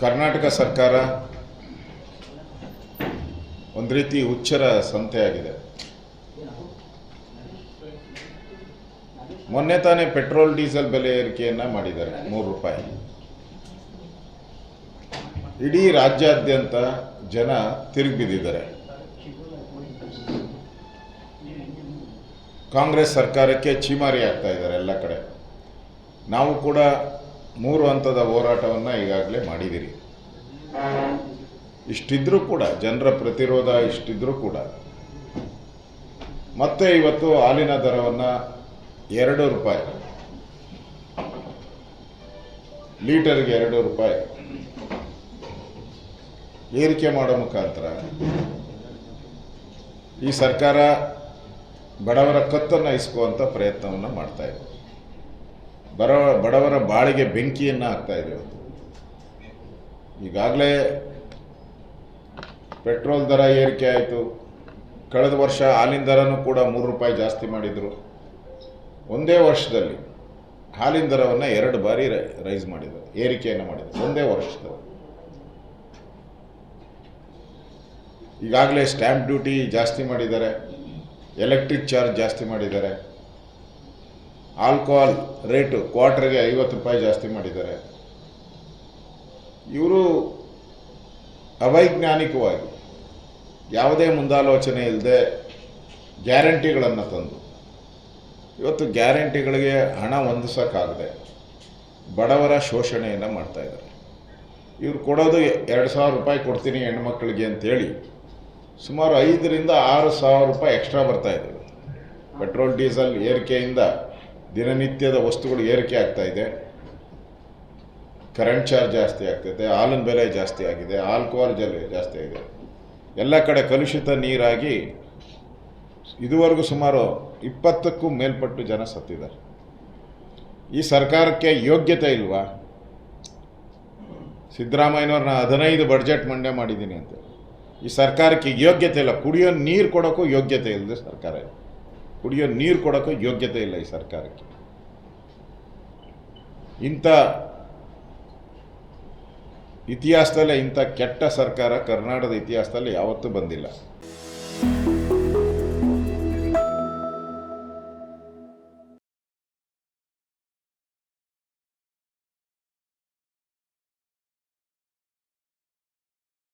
ಕರ್ನಾಟಕ ಸರ್ಕಾರ ಒಂದು ರೀತಿ ಹುಚ್ಚರ ಸಂತೆಯಾಗಿದೆ. ಮೊನ್ನೆ ತಾನೇ ಪೆಟ್ರೋಲ್, ಡೀಸೆಲ್ ಬೆಲೆ ಏರಿಕೆಯನ್ನು ಮಾಡಿದ್ದಾರೆ, ಮೂರು ರೂಪಾಯಿ. ಇಡೀ ರಾಜ್ಯಾದ್ಯಂತ ಜನ ತಿರುಗಿಬಿದ್ದಿದ್ದಾರೆ. ಕಾಂಗ್ರೆಸ್ ಸರ್ಕಾರಕ್ಕೆ ಚೀಮಾರಿ ಆಗ್ತಾ ಇದ್ದಾರೆ ಎಲ್ಲ ಕಡೆ. ನಾವು ಕೂಡ ಮೂರು ಹಂತದ ಹೋರಾಟವನ್ನು ಈಗಾಗಲೇ ಮಾಡಿದ್ದೀರಿ ಇಷ್ಟಿದ್ರೂ ಕೂಡ, ಜನರ ಪ್ರತಿರೋಧ ಇಷ್ಟಿದ್ರೂ ಕೂಡ. ಮತ್ತೆ ಇವತ್ತು ಹಾಲಿನ ದರವನ್ನು ಎರಡು ರೂಪಾಯಿ. ಲೀಟರ್ಗೆ ಎರಡು ರೂಪಾಯಿ. ಏರಿಕೆ ಮಾಡೋ ಮುಖಾಂತರ. ಈ ಸರ್ಕಾರ ಬಡವರ ಕತ್ತನ್ನು ಇಸ್ಕುವಂಥ ಪ್ರಯತ್ನವನ್ನು ಮಾಡ್ತಾ ಇದೆ. ಬರ ಬಡವರ ಬಾಳಿಗೆ ಬೆಂಕಿಯನ್ನು ಹಾಕ್ತಾ ಇದೆ ಇವತ್ತು. ಈಗಾಗಲೇ ಪೆಟ್ರೋಲ್ ದರ ಏರಿಕೆ ಆಯಿತು. ಕಳೆದ ವರ್ಷ ಹಾಲಿನ ದರನೂ ಕೂಡ ಮೂರು ರೂಪಾಯಿ ಜಾಸ್ತಿ ಮಾಡಿದರು. ಒಂದೇ ವರ್ಷದಲ್ಲಿ ಹಾಲಿನ ದರವನ್ನು ಎರಡು ಬಾರಿ ರೈಸ್ ಮಾಡಿದರು, ಏರಿಕೆಯನ್ನು ಮಾಡಿದರು, ಒಂದೇ ವರ್ಷದಲ್ಲಿ. ಈಗಾಗಲೇ ಸ್ಟ್ಯಾಂಪ್ ಡ್ಯೂಟಿ ಜಾಸ್ತಿ ಮಾಡಿದ್ದಾರೆ, ಎಲೆಕ್ಟ್ರಿಕ್ ಚಾರ್ಜ್ ಜಾಸ್ತಿ ಮಾಡಿದ್ದಾರೆ. ಆಲ್ಕೋಹಾಲ್ ರೇಟು ಕ್ವಾರ್ಟರ್ಗೆ ಐವತ್ತು ರೂಪಾಯಿ ಜಾಸ್ತಿ ಮಾಡಿದ್ದಾರೆ. ಇವರು ಅವೈಜ್ಞಾನಿಕವಾಗಿ ಯಾವುದೇ ಮುಂದಾಲೋಚನೆ ಇಲ್ಲದೆ ಗ್ಯಾರಂಟಿಗಳನ್ನು ತಂದು, ಇವತ್ತು ಗ್ಯಾರಂಟಿಗಳಿಗೆ ಹಣ ಹೊಂದಿಸೋಕ್ಕಾಗದೆ ಬಡವರ ಶೋಷಣೆಯನ್ನು ಮಾಡ್ತಾಯಿದ್ದಾರೆ ಇವರು ಕೊಡೋದು ಎರಡು ಸಾವಿರ ರೂಪಾಯಿ ಕೊಡ್ತೀನಿ ಹೆಣ್ಮಕ್ಳಿಗೆ ಅಂತೇಳಿ ಸುಮಾರು ಐದರಿಂದ ಆರು ಸಾವಿರ ರೂಪಾಯಿ ಎಕ್ಸ್ಟ್ರಾ ಬರ್ತಾಯಿದೆ ಪೆಟ್ರೋಲ್, ಡೀಸೆಲ್, ಏರಿಕೆಯಿಂದ ದಿನನಿತ್ಯದ ವಸ್ತುಗಳು ಏರಿಕೆ ಆಗ್ತಾ ಇದೆ. ಕರೆಂಟ್ ಚಾರ್ಜ್ ಜಾಸ್ತಿ ಆಗ್ತೈತೆ, ಹಾಲಿನ ಬೆಲೆ ಜಾಸ್ತಿ ಆಗಿದೆ ಆಲ್ಕೋಹಾಲ್ ಜಲ ಜಾಸ್ತಿ ಆಗಿದೆ. ಎಲ್ಲ ಕಡೆ ಕಲುಷಿತ ನೀರಾಗಿ ಇದುವರೆಗೂ ಸುಮಾರು ಇಪ್ಪತ್ತಕ್ಕೂ ಮೇಲ್ಪಟ್ಟು ಜನ ಸತ್ತಿದ್ದಾರೆ. ಈ ಸರ್ಕಾರಕ್ಕೆ ಯೋಗ್ಯತೆ ಇಲ್ವಾ? ಸಿದ್ದರಾಮಯ್ಯನವ್ರನ್ನ ಹದಿನೈದು ಬಡ್ಜೆಟ್ ಮಂಡ್ಯ ಮಾಡಿದ್ದೀನಿ ಅಂತ. ಈ ಸರ್ಕಾರಕ್ಕೆ ಯೋಗ್ಯತೆ ಇಲ್ಲ. ಕುಡಿಯೋ ನೀರು ಕೊಡೋಕ್ಕೂ ಯೋಗ್ಯತೆ ಇಲ್ಲದೆ ಸರ್ಕಾರ ಇದೆ. ಕುಡಿಯೋ ನೀರು ಕೊಡೋಕ್ಕೂ ಯೋಗ್ಯತೆ ಇಲ್ಲ ಈ ಸರ್ಕಾರಕ್ಕೆ. ಇಂಥ ಇತಿಹಾಸದಲ್ಲೇ ಇಂಥ ಕೆಟ್ಟ ಸರ್ಕಾರ ಕರ್ನಾಟಕದ ಇತಿಹಾಸದಲ್ಲಿ ಯಾವತ್ತೂ ಬಂದಿಲ್ಲ.